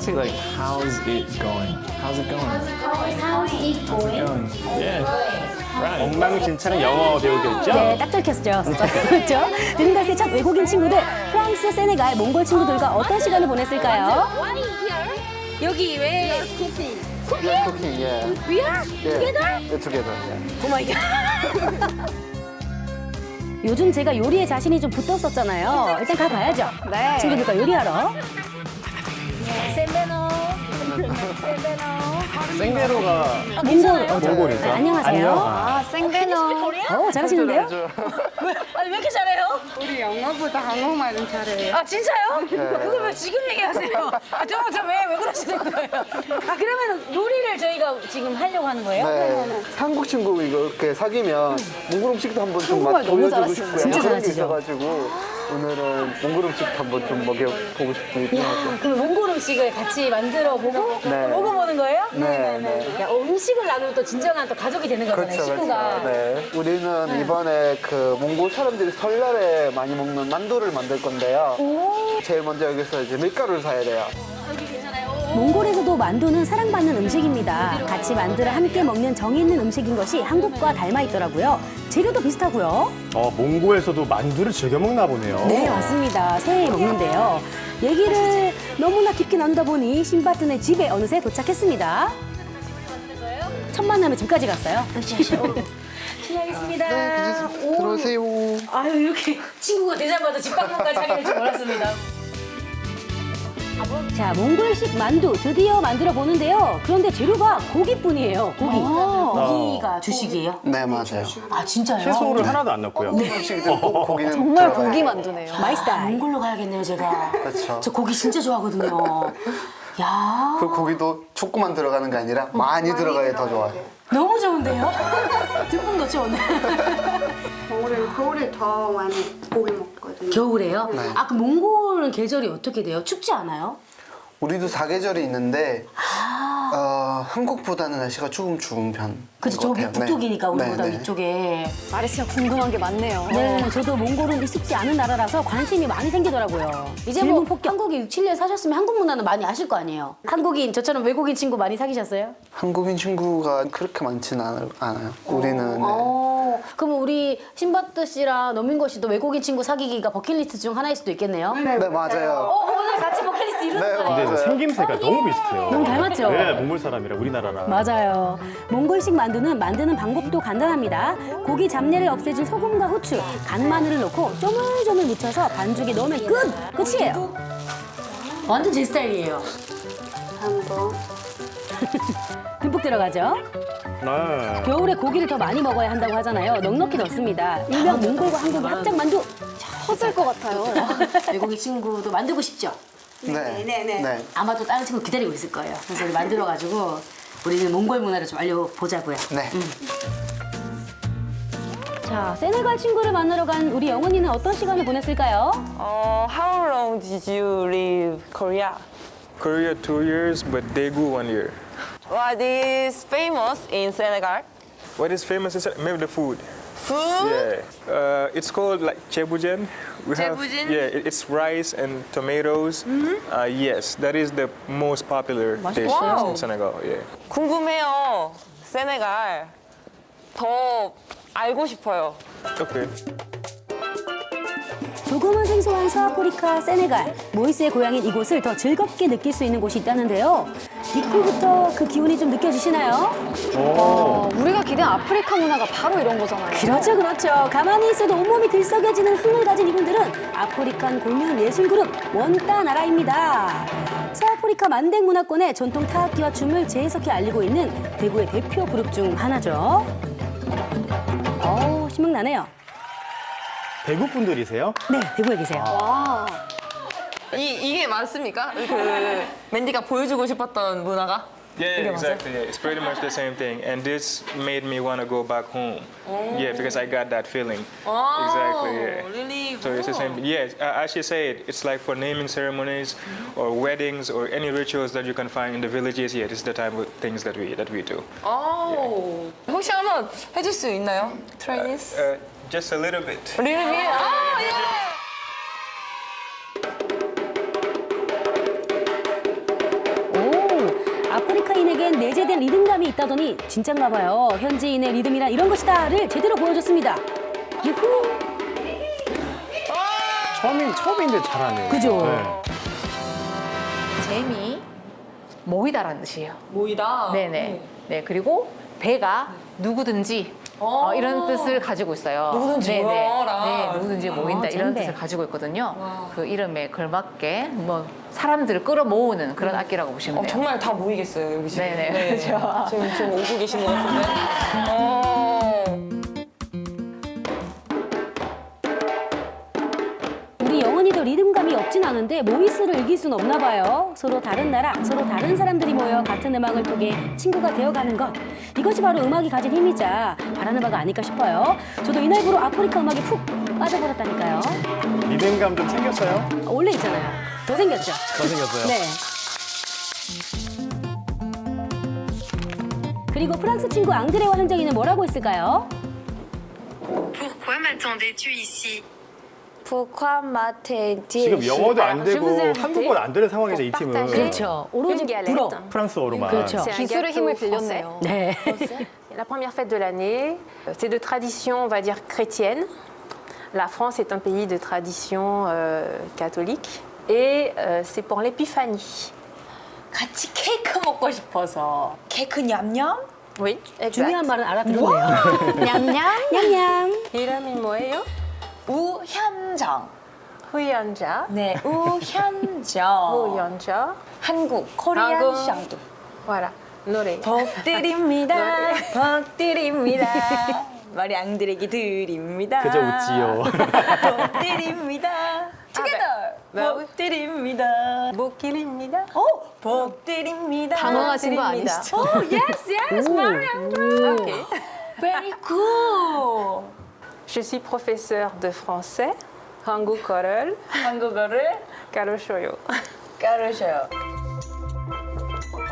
to say like, how's it going? How's it going? How's it going? Going. Yeah. Right. 엉망진창은 영어 배우겠죠? 네, 딱 들켰죠. 그렇죠? 드림가스의 첫 외국인 친구들, 프랑스, 세네갈, 몽골 친구들과 어떤 시간을 보냈을까요? 여기 왜 Yeah, cooking, yeah. We are together? Yeah, together, yeah. 오 마이 갓. 요즘 제가 요리에 자신이 좀 붙었었잖아요. 일단 가봐야죠. 네. 친구들과 요리하러. 샌베노. 생베로가 몽골, 어, 저- 몽골에서? 네, 안녕하세요. 안녕. 아, 생베노. 어, 잘하시는데요? 아니 왜 이렇게 잘해요? 우리 영어보다 한국말은 잘해요. 아 진짜요? 그걸 왜 지금 얘기하세요? 아 저거 저왜 왜 그러시는 거예요? 아 그러면 요리를 저희가 지금 하려고 하는 거예요? 네. 한국 친구 이거 이렇게 사귀면 몽골 음식도 한번 좀 맛 한국말 너무 보여주고. 싶고요. 진짜 그런 게 잘하시죠. 있어가지고 오늘은 몽골 음식 한번 좀 먹여보고 싶습니다. 그럼 몽골 음식을 같이 만들어 보고 네. 먹어보는 거예요? 네, 네. 야, 어, 음식을 나누면 또 진정한 또 가족이 되는 거잖아요, 그렇죠, 식구가. 그렇죠. 네. 우리는 이번에 그 몽골 사람들이 설날에 많이 먹는 만두를 만들 건데요. 제일 먼저 여기서 이제 밀가루를 사야 돼요. 몽골에서도 만두는 사랑받는 음식입니다. 같이 만들어 함께 먹는 정이 있는 음식인 것이 한국과 닮아 있더라고요. 재료도 비슷하고요. 어, 몽고에서도 만두를 즐겨 먹나 보네요. 네, 맞습니다. 새해 먹는데요. 얘기를 너무나 깊게 나누다 보니 신바튼의 집에 어느새 도착했습니다. 첫 만남에 집까지 갔어요. 실례하겠습니다. 네, 괜찮습니다. 들어오세요. 아유, 이렇게 친구가 되자마자 집 방문까지 하게 될 줄 몰랐습니다. 자, 몽골식 만두 드디어 만들어 보는데요. 그런데 재료가 고기뿐이에요. 고기. 고기가 주식이에요? 네, 맞아요. 아, 진짜요? 채소를 하나도 안 넣고요. 몽골 음식들 꼭 고기는 정말 고기 만두네요. 마이 스타일. 몽골로 가야겠네요, 제가. 그렇죠. 저 고기 진짜 좋아하거든요. 야 그 고기도 조금만 들어가는 게 아니라 많이 들어가야 더 좋아요. 너무 좋은데요? 듬뿍 넣죠, 오늘? 겨울에 겨울에 더 많이 고기 먹거든요. 겨울에요? 네. 아, 그 몽골은 계절이 어떻게 돼요? 춥지 않아요? 우리도 사계절이 있는데 어, 한국보다는 날씨가 조금 추운 편. 그죠, 저 북쪽이니까 우리보다 위쪽에. 마레시아 궁금한 게 많네요. 네, 저도 몽골은 익숙지 않은 나라라서 관심이 많이 생기더라고요. 이제 뭐 한국에 6, 7년 사셨으면 한국 문화는 많이 아실 거 아니에요? 한국인, 저처럼 외국인 친구 많이 사귀셨어요? 한국인 친구가 그렇게 많지는 않- 않아요. 우리는 네. 어, 그럼 우리 신바트 씨랑 노민고 씨도 외국인 친구 사귀기가 버킷리스트 중 하나일 수도 있겠네요? 네, 맞아요. 어, 오늘 같이 근데 맞아요. 생김새가 너무 비슷해요. 너무 닮았죠? 네, 몽골 사람이랑 우리나라랑. 맞아요. 몽골식 만두는 만드는 방법도 간단합니다. 고기 잡내를 없애준 소금과 후추, 간 마늘을 넣고 쪼물쪼물 묻혀서 반죽에 넣으면 끝! 끝이에요. 완전 제 스타일이에요. 한번 듬뿍 들어가죠. 네. 겨울에 고기를 더 많이 먹어야 한다고 하잖아요. 넉넉히 넣습니다. 일명 몽골과 한국의 합작 만두. 터질 것 같아요. 외국인 친구도 만들고 싶죠? 네. 네, 네. 네. 아마도 다른 친구 기다리고 있을 거예요. 그래서 우리 만들어가지고 우리는 몽골 문화를 좀 알려보자고요. 네. 자, 세네갈 친구를 만나러 간 우리 영은이는 어떤 시간을 보냈을까요? Uh, how long did you leave Korea? Korea two years, but Daegu one year. What is famous in Senegal? What is famous is maybe the food. Food? Yeah, uh, it's called like chebujen. We have- Chebujen? yeah, it- it's rice and tomatoes. Uh, yes, that is the most popular dish Wow. in Senegal. Yeah. 궁금해요. 세네갈. 더 알고 싶어요. Okay. 조금은 생소한 서아프리카 세네갈 모이스의 고향인 이곳을 더 즐겁게 느낄 수 있는 곳이 있다는데요. 입구부터 그 기운이 좀 느껴지시나요? 어, 우리가 기대한 아프리카 문화가 바로 이런 거잖아요. 그렇죠, 그렇죠. 가만히 있어도 온몸이 들썩여지는 흥을 가진 이분들은 아프리칸 공연 예술 그룹 원따 나라입니다. 서아프리카 만댕 문화권의 전통 타악기와 춤을 재해석해 알리고 있는 대구의 대표 그룹 중 하나죠. 어우, 신명나네요. 대구 분들이세요? 네, 대구에 계세요. 와. 이, 이게 맞습니까? 그 맨디가 보여주고 싶었던 문화가? Yeah, 이게 맞아요? exactly. Yeah, it's pretty much the same thing, and this made me want to go back home. Yeah, because I got that feeling. Exactly. Yeah. Really? So it's the same. Yes, uh, as you said, it's like for naming ceremonies or weddings or any rituals that you can find in the villages. Yeah, this is the type of things that we that we do. 오. 혹시 한번 해줄 수 있나요? Try this. Uh, just a little bit. Really? 아, 예. 있다더니 진짠가 봐요. 현지인의 리듬이란 이런 것이다를 제대로 보여줬습니다. 유후. 처음인, 처음인데 잘하네. 그죠? 네. 재미 모이다라는 뜻이에요. 모이다. 네네. 네 그리고 배가 누구든지 어, 이런 뜻을 가지고 있어요. 누구든지 네 네. 모여라. 네, 누구든지 모인다 이런 잼배. 뜻을 가지고 있거든요. 그 이름에 걸맞게 뭐 사람들을 끌어모으는 그런 악기라고 보시면 어, 돼요. 정말 다 모이겠어요 여기 지금. 네네, 네. 그렇죠. 지금 지금 오고 계신 것 같은데. 어. 않은데 모이스를 이길 순 없나 봐요. 서로 다른 나라, 서로 다른 사람들이 모여 같은 음악을 통해 친구가 되어가는 것. 이것이 바로 음악이 가진 힘이자 바라는 바가 아닐까 싶어요. 저도 이날부로 아프리카 음악에 푹 빠져버렸다니까요. 리듬감 좀 생겼어요? 원래 있잖아요. 더 생겼죠? 더 생겼어요? 네. 그리고 프랑스 친구 앙드레와 현정이는 뭐라고 했을까요? Pourquoi m'attendais-tu ici Pourquoi m'attendais 지금 영어도 안 되고 je vous ai invité 한국어도 안 되는 상황인데 이 팀은. 그렇죠. 오로지 불어. 프랑스어로만. 그렇죠. C'est un 기술의 gâteau 힘을 français. 빌렸네요. 네. La première fête de l'année, euh, c'est de tradition, on va dire, chrétienne. La France est un pays de tradition euh, catholique. Et euh, c'est pour l'épiphanie. 같이 케이크 먹고 싶어서. 케이크 냠냠? Oui, 중요한 exact. 말은 알아들었네요. 냠냠. 냠냠. 이름이 뭐예요? 우현정. 후연자. 네, 우현정. 후연자. 한국, 코리안 한국. 샹도. Voilà. 노래. 복 드립니다. 복 드립니다. 머리 앙드레기 드립니다. 그저 웃지요. 복 드립니다. Together. 네. 복 드립니다. 목길입니다. 오, 복 드립니다. 당황하신 거. 아니시죠? Oh, yes, yes, André. Ok. Very cool. Je suis professeur de français. 한국어를 한국어를 가르쳐요. 까르셔요.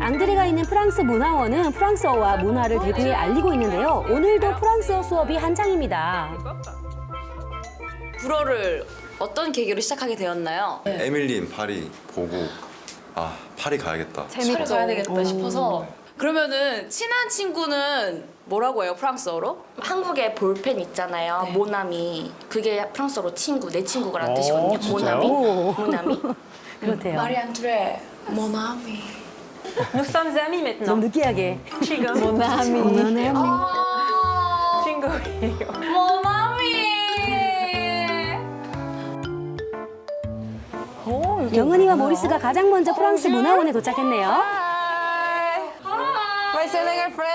앙드레가 있는 프랑스 문화원은 프랑스어와 문화를 대구에 알리고 있는데요. 오늘도 프랑스어 수업이 한창입니다. 불어를 어떤 계기로 시작하게 되었나요? 에밀린 파리 보고 아 파리 가야겠다. 파리 가야 되겠다 싶어서 그러면은 친한 친구는 뭐라고 해요 프랑스어로? 한국에 볼펜 있잖아요 모나미 그게 프랑스어로 친구 내 친구가란 어, 뜻이거든요 진짜요? 모나미 모나미 그렇대요. 마리앙드레 모나미 Nous sommes amis 좀 maintenant. 느끼하게. 지금 모나미. 친구예요. 모나미 영은이와 모리스가 가장 먼저 프랑스 문화원에 도착했네요.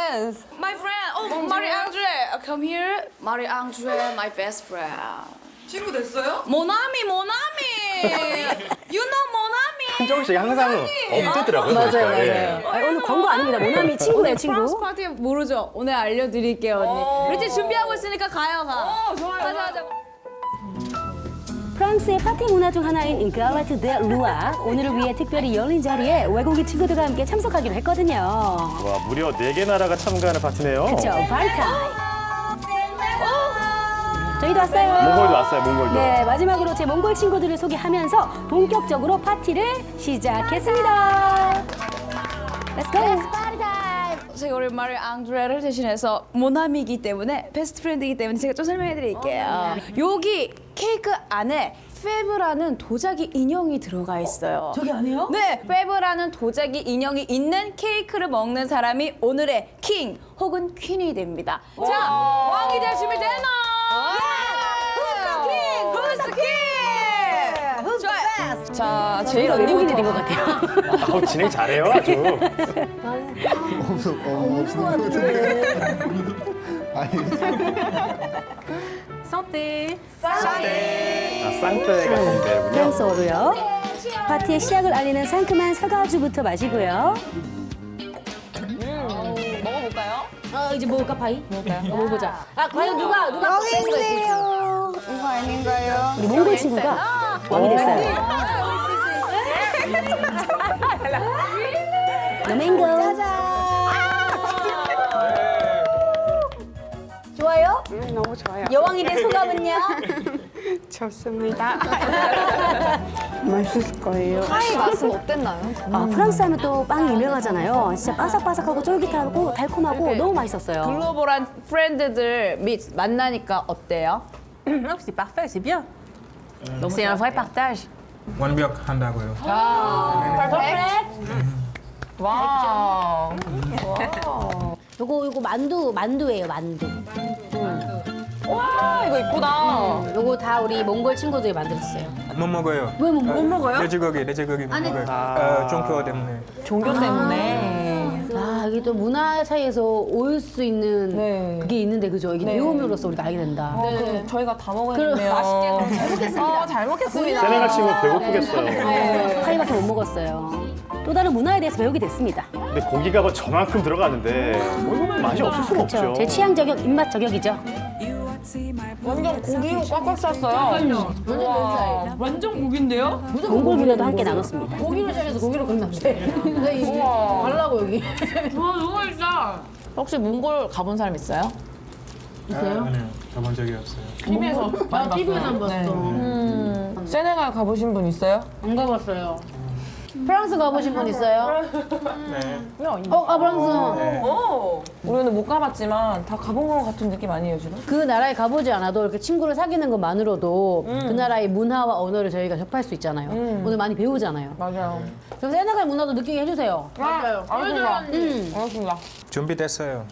Friends. My friend oh 마리앙드레 come here 마리앙드레 my best friend 친구 됐어요? 모나미 모나미 you know 모나미 한정 씨 항상 없대더라고요. 맞아요, 보니까. 맞아요. 예. 아, 오늘 광고 아닙니다. 모나미 친구예요, 프랑스 친구. 파티 모르죠? 오늘 알려드릴게요 언니. 우리 지금 준비하고 있으니까 가요 가. 어, 좋아요. 가자 가자. 프랑스의 파티 문화 중 하나인 갈레트 데 루아. 오늘을 위해 특별히 열린 자리에 외국인 친구들과 함께 참석하기로 했거든요. 와 무려 네 개 나라가 참가하는 파티네요. 그렇죠, 바리타. 저희도 왔어요. 몽골도 왔어요. 몽골도. 네, 마지막으로 제 몽골 친구들을 소개하면서 본격적으로 파티를 시작했습니다. Let's go. 제가 우리 마리 앙드레를 대신해서 모나미이기 때문에 베스트 프렌드이기 때문에 제가 좀 설명해 드릴게요. 여기 케이크 안에 페브라는 도자기 인형이 들어가 있어요. 저기 안에요? 네, 페브라는 도자기 인형이 있는 케이크를 먹는 사람이 오늘의 킹 혹은 퀸이 됩니다. 자, 왕이 될 준비 되나? 예! Who's the king? Who's the king? 좋아요. 자, 제일 외국인이 언니부터. 된것 같아요. 아우, 진행 잘해요 아주. Santé. 아, 쌍떼 같은 데군요. 프랑스어로요. 파티의 시작을 알리는 상큼한 사과주부터 마시고요. 먹어볼까요? 어, 이제 먹을까 파이? 먹을까요? 먹어보자. 아, 과연 누가 누가 여기 있네요. 이거 아닌가요? 우리 몽골 친구가 왕이 됐어요. 노맹고. 여왕이 된 소감은요? 좋습니다. 맛있을 거예요. 파이 맛은 어땠나요? 아, 프랑스 하면 또 빵이 유명하잖아요. 진짜 바삭바삭하고 쫄깃하고 달콤하고 이렇게 너무 맛있었어요. 글로벌한 프렌드들 및 만나니까 어때요? Non, c'est parfait, c'est bien. C'est un vrai partage. 완벽 한다고요. 와우. 요거 요거 만두 만두예요 만두. 와 이거 이쁘다. 요거 다 우리 몽골 친구들이 만들었어요. 못 먹어요. 왜 못 먹어? 먹어요? 돼지고기, 돼지고기 못 먹어요. 어, 종교 때문에. 종교 때문에. 아 이게 또 문화 차이에서 올 수 있는 네. 그게 있는데 그죠? 이게 배움으로써 우리가 알게 된다. 어, 그럼 저희가 다 먹어야겠네요. 그럼 맛있게 잘 먹겠습니다. 어, 잘 먹겠습니다. 세네갈 친구 배고프겠어요. 파이밖에 못 먹었어요. 또 다른 문화에 대해서 배우게 됐습니다. 근데 고기가 뭐 저만큼 들어가는데 뭐 이거는 맛이 없을 수가 없죠. 그렇죠. 제 취향 저격, 입맛 저격이죠. 완전 고기로 꽉꽉 찼어요. 우와. 완전 고기인데요? 몽골 문화도 함께 나눴습니다. 고기로 시작해서 고기로 끝났대. 근데 이게 우와. 달라고 여기. 와 너무 맛있다. 혹시 몽골 가본 사람 있어요? 있어요? 아니요, 가본 적이 없어요. TV에서 많이 아, TV에서 안 봤어. 봤어요. 세네갈 가보신 분 있어요? 안 가봤어요. 프랑스 가보신 분 있어요? 네. 어, 아, 프랑스. 네. 오. 우리는 못 가봤지만 다 가본 것 같은 느낌 아니에요 지금? 그 나라에 가보지 않아도 이렇게 친구를 사귀는 것만으로도 그 나라의 문화와 언어를 저희가 접할 수 있잖아요. 오늘 많이 배우잖아요. 맞아요. 그럼 세네갈 문화도 느끼게 해주세요. 맞아요. 알겠습니다. 음. 알겠습니다. 준비됐어요.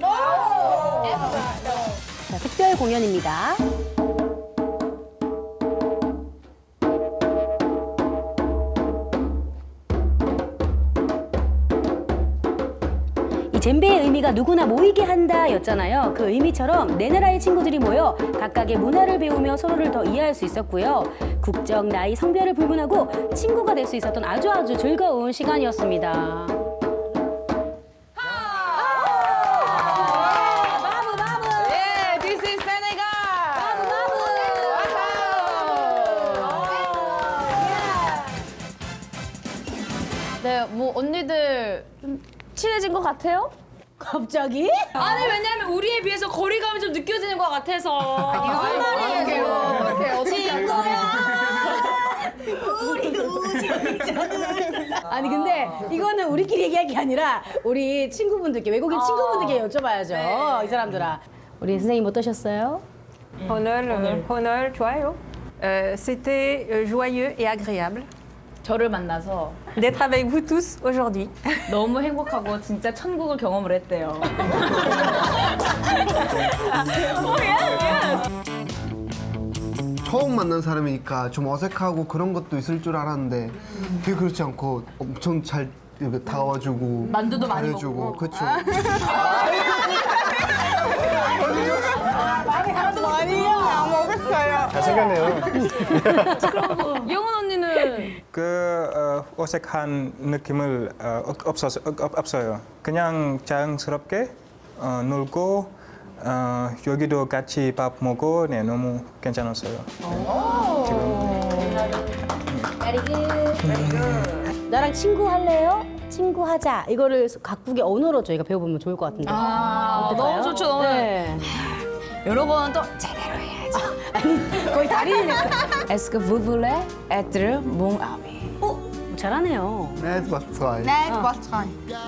자, 특별 공연입니다. 젬베의 의미가 누구나 모이게 한다 였잖아요. 그 의미처럼 네 나라의 친구들이 모여 각각의 문화를 배우며 서로를 더 이해할 수 있었고요. 국적, 나이, 성별을 불문하고 친구가 될 수 있었던 아주 아주 즐거운 시간이었습니다. 예, this is 세네갈. 네, 뭐 언니들 좀 친해진 것 같아요? 갑자기? 아니 왜냐면 우리에 비해서 거리감이 좀 느껴지는 것 같아서. 무슨 말이에요, 지금? 우리 우정이잖아. 아니 근데 이거는 우리끼리 얘기할 게 아니라 우리 친구분들께 외국인 친구분들께 여쭤봐야죠. 이 사람들아. 우리 선생님 어떠셨어요? Honneur, euh, honneur, joyeux. Euh, C'était euh, joyeux et agréable 저를 만나서 d'être avec vous tous aujourd'hui. 너무 행복하고 진짜 천국을 경험을 했대요. 처음 만난 사람이니까 좀 어색하고 그런 것도 있을 줄 알았는데 되게 그렇지 않고 엄청 잘 이렇게 다가와주고 만두도 많이 잘해주고 먹고. 그 렇죠. 잘생겼네요. 영은 언니는 그 어, 어색한 느낌을 어, 없- 없었, 없- 없어요. 그냥 자연스럽게 어, 놀고 어, 여기도 같이 밥 먹고 네, 너무 괜찮았어요. 나랑 친구 할래요? 친구 하자. 이거를 각국의 언어로 저희가 배워보면 좋을 것 같은데. 아, 어떨까요? 너무 좋죠. 너무. 네. 여러분 또 제대로 해야죠. 거의 달인이 됐어. Est-ce que vous voulez être mon ami? 어, 잘하네요. 네, 맞아요.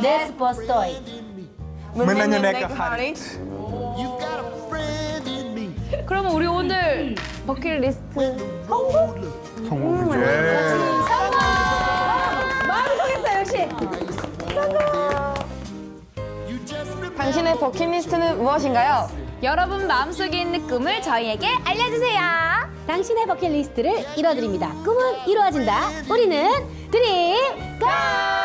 네스 버스터이. Mën nañu nekk xarit. 그러면 우리 오늘 버킷리스트 성공이죠. 마음속했어 역시. 당신의 버킷리스트는 무엇인가요? 여러분 마음속에 있는 꿈을 저희에게 알려주세요. 당신의 버킷리스트를 이뤄드립니다. 꿈은 이루어진다. 우리는 드림 가!